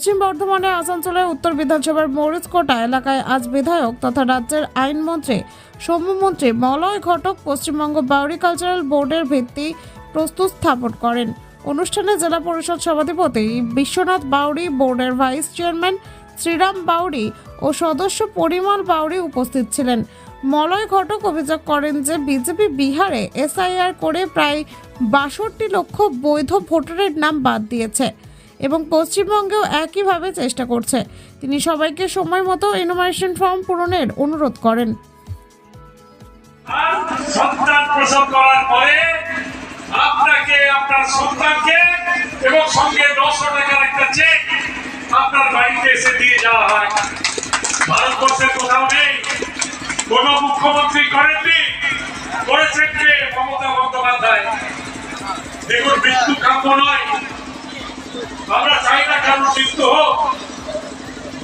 পশ্চিম বর্ধমানের আসানসোলের উত্তর বিধানসভার মরিচকোটা এলাকায় আজ বিধায়ক তথা রাজ্যের আইনমন্ত্রী, সৌম্যমন্ত্রী মলয় ঘটক পশ্চিমবঙ্গ বাউরি কালচারাল বোর্ডের ভিত্তি প্রস্তুত স্থাপন করেন। অনুষ্ঠানে জেলা পরিষদ সভাধিপতি বিশ্বনাথ বাউরি, বোর্ডের ভাইস চেয়ারম্যান শ্রীরাম বাউরি ও সদস্য পরিমল বাউরি উপস্থিত ছিলেন। মলয় ঘটক অভিযোগ করেন যে বিজেপি বিহারে এসআইআর করে প্রায় বাষট্টি লক্ষ বৈধ ভোটারের নাম বাদ দিয়েছে। এবং পশ্চিমবঙ্গেও একইভাবে চেষ্টা করছে। তিনি সবাইকে সময় মতো ইনোভেশন ফর্ম পূরণের অনুরোধ করেন। আপনাকে, আপনার সন্তানকে এবং সঙ্গে টাকার একটা চেক আপনার বাড়িতে এসে দিয়ে যাওয়া হয়। কোথাও নেই। কোন মুখ্যমন্ত্রী করেননি। করেছেন কে? মমতা বন্দ্যোপাধ্যায়। দেখুন, মৃত্যু কাম্য নয়। আমরা চাই না কারণ মৃত্যু হোক।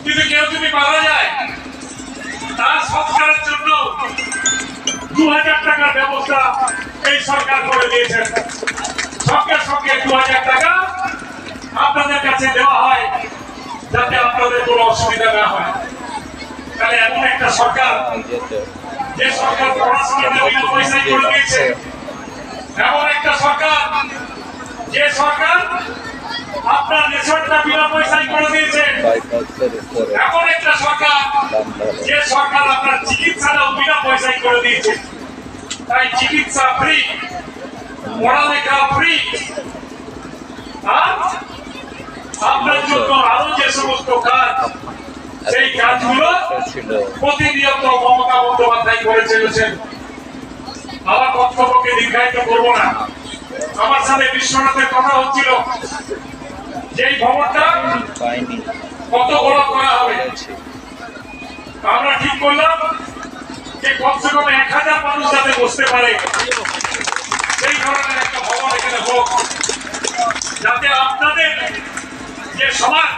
কিন্তু কেউ যদি মারা যায় তার সংস্কারের জন্য দু হাজার টাকার ব্যবস্থা এই সরকার করে দিয়েছেন সঙ্গে সঙ্গে দু হাজার টাকা আপনাদের কাছে দেওয়া হয়, যাতে আপনাদের কোনো অসুবিধা না হয়। তাহলে এমন একটা সরকার, যে সরকার পড়াশোনা বিনা করে দিয়েছে, এমন একটা সরকার, যে সরকার আপনার রেশনটা বিনা পয়সায় করে দিয়েছে বাইপাসের উপরে এমন একটা সরকার, যে সরকার আপনার চিকিৎসাটাও বিনা পয়সায় করে দিয়েছে। তাই চিকিৎসা ফ্রি পড়ালেখা ফ্রি আপনার জন্য আরও যে সমস্ত কাজ, সেই কাজগুলো প্রতিনিয়ত মমতা বন্দ্যোপাধ্যায় করে চলেছেন। আমার বক্তব্যকে দীর্ঘায়িত করব না। আমার সাথে বিশ্বনাথের কথা হচ্ছিল। যেই ভবনটা কত বড় করা হবে? আমরা ঠিক করলাম যে কমসে কম এক হাজার মানুষ যাতে বসতে পারে। সেই ধরনের একটা ভবন এখানে হোক যাতে আপনাদের যে সমাজ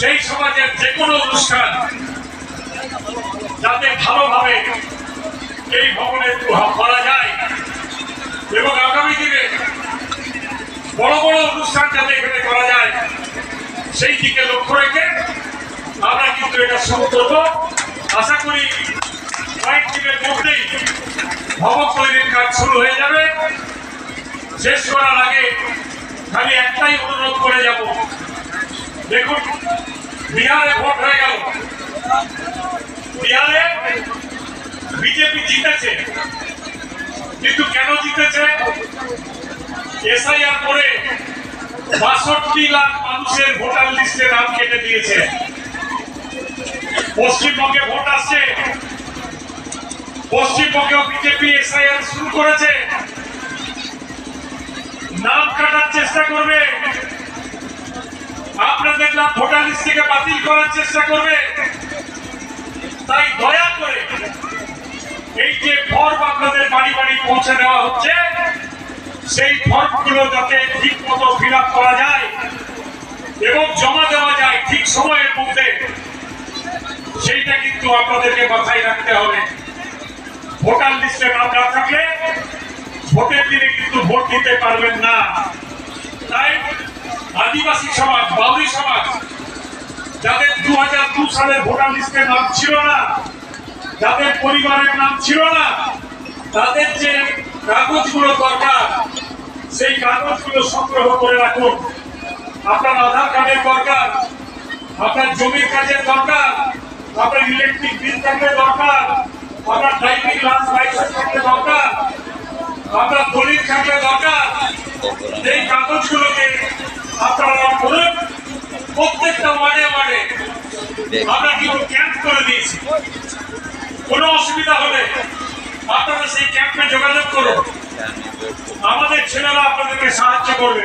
সেই সমাজের যে কোনো অনুষ্ঠান যাতে ভালোভাবে এই ভবনে করা যায়। এবং আগামী দিনে বড় বড় অনুষ্ঠান যাতে এখানে করা যায়, সেই দিকে লক্ষ্য রেখে আমরা কিন্তু এটা শুরু করব। আশা করি কয়েক দিনের মধ্যেই ভবন তৈরির কাজ শুরু হয়ে যাবে। শেষ করার আগে খালি একটাই অনুরোধ করে যাব। দেখুন, বিহারে ভোট হয়ে গেল। বিহারে বিজেপি জিতেছে। কিন্তু কেন জিতেছে? এসআইআর করে বাষট্টি লাখ মানুষের ভোটার লিস্টে নাম কেটে দিয়েছে। পশ্চিমবঙ্গে ভোট আসছে। পশ্চিমবঙ্গেও বিজেপি এসআইআর শুরু করেছে। নাম কাটার চেষ্টা করবে। আপনাদের নাম ভোটার লিস্ট থেকে বাতিল করার চেষ্টা করবে। তাই দয়া করে এই যে ফর্ম আপনাদের বাড়ি বাড়ি পৌঁছে দেওয়া হচ্ছে। সেই ফর্মগুলো যাতে ঠিক মতো ফিল করা যায় এবং জমা দেওয়া যায় ঠিক সময়ের মধ্যে, সেইটা কিন্তু আপনাদেরকে মাথায় রাখতে হবে। ভোটার লিস্টে নাম না থাকলে ভোটের দিনে কিন্তু ভোট দিতে পারবেন না। তাই আদিবাসী সমাজ, বাউরি সমাজ, যাদের দু হাজার দু সালের ভোটার লিস্টে নাম ছিল না, যাদের পরিবারের নাম ছিল না, তাদের যে কাগজগুলো দরকার সেই কাগজগুলো সংগ্রহ করে রাখুন। আপনার আধার কার্ডের দরকার, আপনার জমির কাজের দরকার, আপনার ইলেকট্রিক বিল থাকলে দরকার, আপনার ড্রাইভিং লাইসেন্স থাকলে দরকার, আপনার দলিল থাকলে দরকার। এই কাগজগুলোকে আপনারা করুন প্রত্যেকটা ওয়ার্ডে ওয়ার্ডে আমরা কিন্তু ক্যাম্প করে দিয়েছি। কোনো অসুবিধা হলে আপনারা সেই ক্যাম্পে যোগাযোগ করুন। আমাদের ছেলেরা আপনাদেরকে সাহায্য করবে।